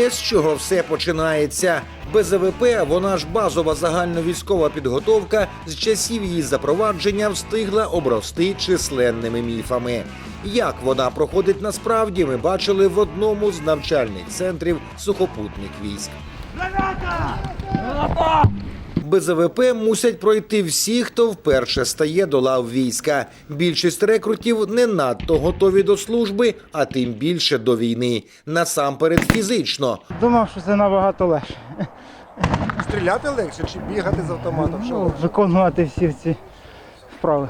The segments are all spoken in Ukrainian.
Те, з чого все починається. Без ВП вона ж базова загальновійськова підготовка з часів її запровадження встигла обрости численними міфами. Як вона проходить насправді, ми бачили в одному з навчальних центрів сухопутних військ. Без АВП мусять пройти всі, хто вперше стає до лав війська. Більшість рекрутів не надто готові до служби, а тим більше до війни. Насамперед фізично. Думав, що це набагато легше. Стріляти легше чи бігати з автоматом? Ну, виконувати всі ці вправи.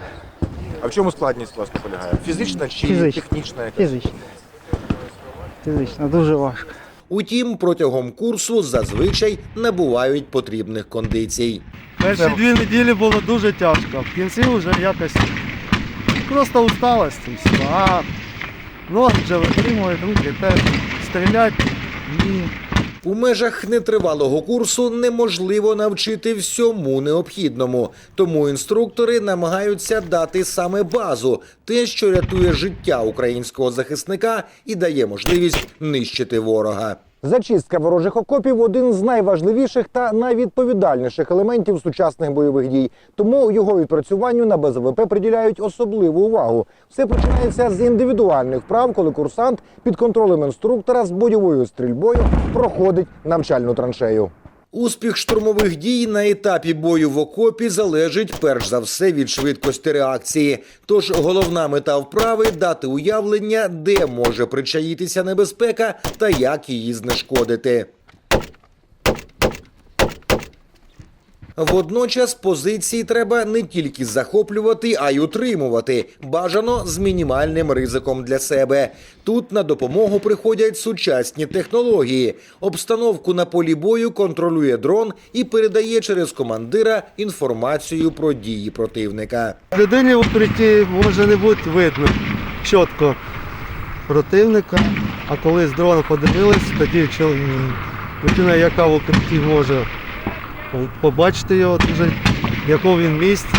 А в чому складність власне полягає? Фізична чи Фізична. технічна? якась? Фізично. Фізично, дуже важко. Утім, протягом курсу зазвичай набувають потрібних кондицій. Перші дві неділі було дуже тяжко, в кінці вже якось просто усталость і все. А ноги вже витримують, руки теж стрілять. Ні. У межах нетривалого курсу неможливо навчити всьому необхідному, тому інструктори намагаються дати саме базу, те, що рятує життя українського захисника і дає можливість нищити ворога. Зачистка ворожих окопів один з найважливіших та найвідповідальніших елементів сучасних бойових дій. Тому його відпрацюванню на БЗВП приділяють особливу увагу. Все починається з індивідуальних вправ, коли курсант під контролем інструктора з бойовою стрільбою проходить навчальну траншею. Успіх штурмових дій на етапі бою в окопі залежить перш за все від швидкості реакції. Тож головна мета вправи дати уявлення, де може причаїтися небезпека та як її знешкодити. Водночас позиції треба не тільки захоплювати, а й утримувати. Бажано з мінімальним ризиком для себе. Тут на допомогу приходять сучасні технології. Обстановку на полі бою контролює дрон і передає через командира інформацію про дії противника. Людині в укритті може не бути видно чітко противника, а коли з дрона подивились, тоді людина, яка в укритті може побачити його дуже, в якому він місць,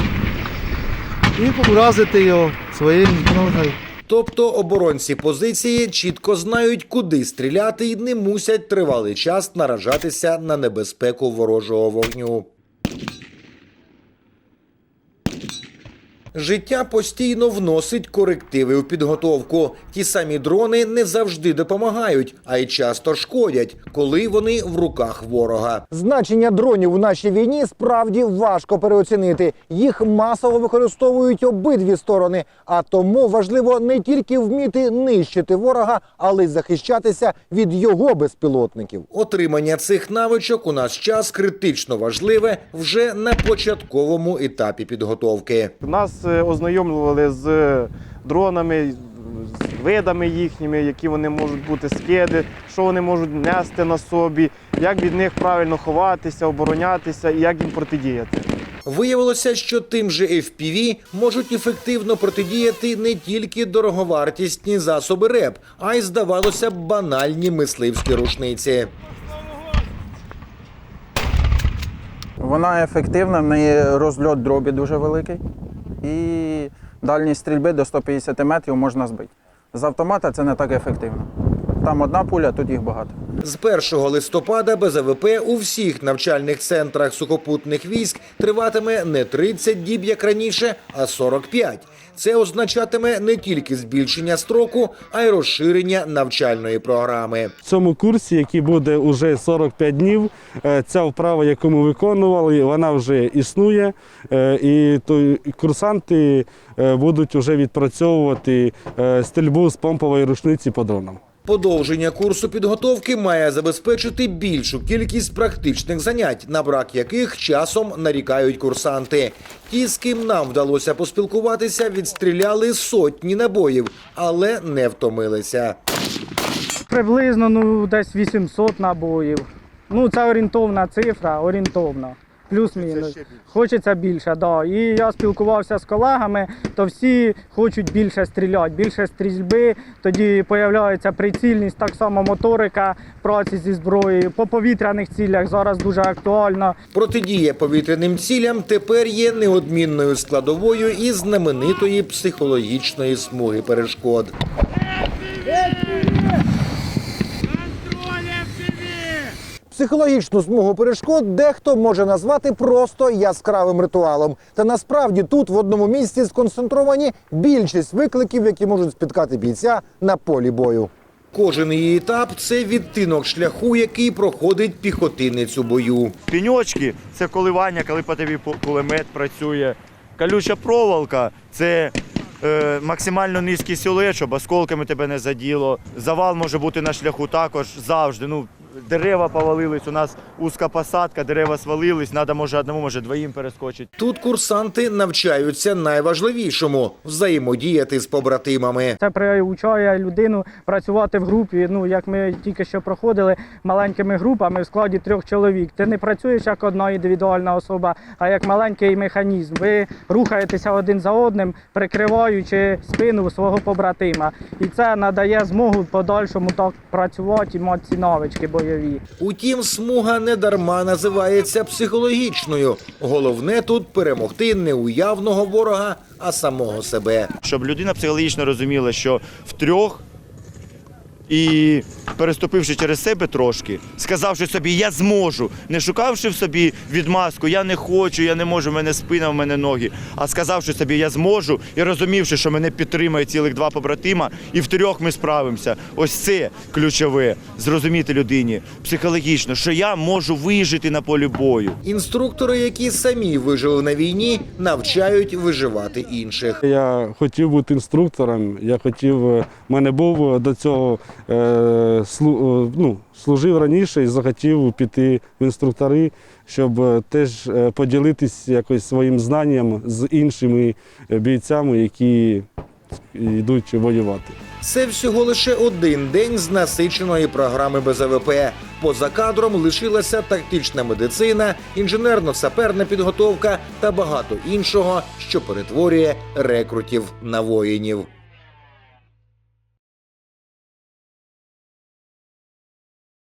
і вразити його своїм ногою. Тобто оборонці позиції чітко знають, куди стріляти і не мусять тривалий час наражатися на небезпеку ворожого вогню. Життя постійно вносить корективи у підготовку. Ті самі дрони не завжди допомагають, а й часто шкодять, коли вони в руках ворога. Значення дронів у нашій війні справді важко переоцінити. Їх масово використовують обидві сторони. А тому важливо не тільки вміти нищити ворога, але й захищатися від його безпілотників. Отримання цих навичок у наш час критично важливе вже на початковому етапі підготовки. Нас е, ознайомлювали з дронами, з видами їхніми, які вони можуть бути скиди, що вони можуть нести на собі, як від них правильно ховатися, оборонятися і як їм протидіяти. Виявилося, що тим же FPV можуть ефективно протидіяти не тільки дороговартісні засоби РЕП, а й здавалося б банальні мисливські рушниці. Вона ефективна, в неї розльот дробі дуже великий і дальність стрільби до 150 метрів можна збити. З автомата це не так ефективно. Там одна пуля, тут їх багато. З 1 листопада без АВП у всіх навчальних центрах сухопутних військ триватиме не 30 діб, як раніше, а 45. Це означатиме не тільки збільшення строку, а й розширення навчальної програми. В цьому курсі, який буде уже 45 днів, е, ця вправа, яку ми виконували, вона вже існує. е, І то курсанти е, будуть вже відпрацьовувати стрільбу з помпової рушниці по дронам. Подовження курсу підготовки має забезпечити більшу кількість практичних занять, на брак яких часом нарікають курсанти. Ті, з ким нам вдалося поспілкуватися, відстріляли сотні набоїв, але не втомилися. Приблизно ну, десь 800 набоїв. Ну, це орієнтовна цифра, орієнтовна. Плюс-мінус. Хочеться більше, да. І я спілкувався з колегами, то всі хочуть більше стріляти, більше стрільби. Тоді з'являється прицільність, так само моторика праці зі зброєю. По повітряних цілях зараз дуже актуально. Протидія повітряним цілям тепер є неодмінною складовою і знаменитої психологічної смуги перешкод. Психологічну смугу перешкод дехто може назвати просто яскравим ритуалом. Та насправді тут в одному місці сконцентровані більшість викликів, які можуть спіткати бійця на полі бою. Кожен її етап це відтинок шляху, який проходить піхотинець у бою. Піньочки це коливання, коли по тобі кулемет працює. Калюча проволока це е, максимально низький силует, щоб осколками тебе не заділо. Завал може бути на шляху також завжди. Ну, дерева повалились, у нас узка посадка, дерева свалились, треба може одному, може двоїм перескочити. Тут курсанти навчаються найважливішому взаємодіяти з побратимами. Це приучає людину працювати в групі. Ну як ми тільки що проходили маленькими групами в складі трьох чоловік. Ти не працюєш як одна індивідуальна особа, а як маленький механізм. Ви рухаєтеся один за одним, прикриваючи спину свого побратима. І це надає змогу в подальшому так працювати і мати ці навички бойові. Утім, смуга не дарма називається психологічною. Головне тут перемогти не уявного ворога, а самого себе. Щоб людина психологічно розуміла, що в трьох і переступивши через себе трошки, сказавши собі Я зможу, не шукавши в собі відмазку, я не хочу, я не можу, в мене спина, в мене ноги. А сказавши собі Я зможу і розумівши, що мене підтримує цілих два побратима, і в трьох ми справимося. Ось це ключове зрозуміти людині психологічно, що я можу вижити на полі бою. Інструктори, які самі вижили на війні, навчають виживати інших. Я хотів бути інструктором. Я хотів, в мене був до цього ну, служив раніше і захотів піти в інструктори, щоб е, теж е, поділитись якось своїм знанням з іншими е, бійцями, які йдуть воювати. Це всього лише один день з насиченої програми БЗВП. Поза кадром лишилася тактична медицина, інженерно-саперна підготовка та багато іншого, що перетворює рекрутів на воїнів.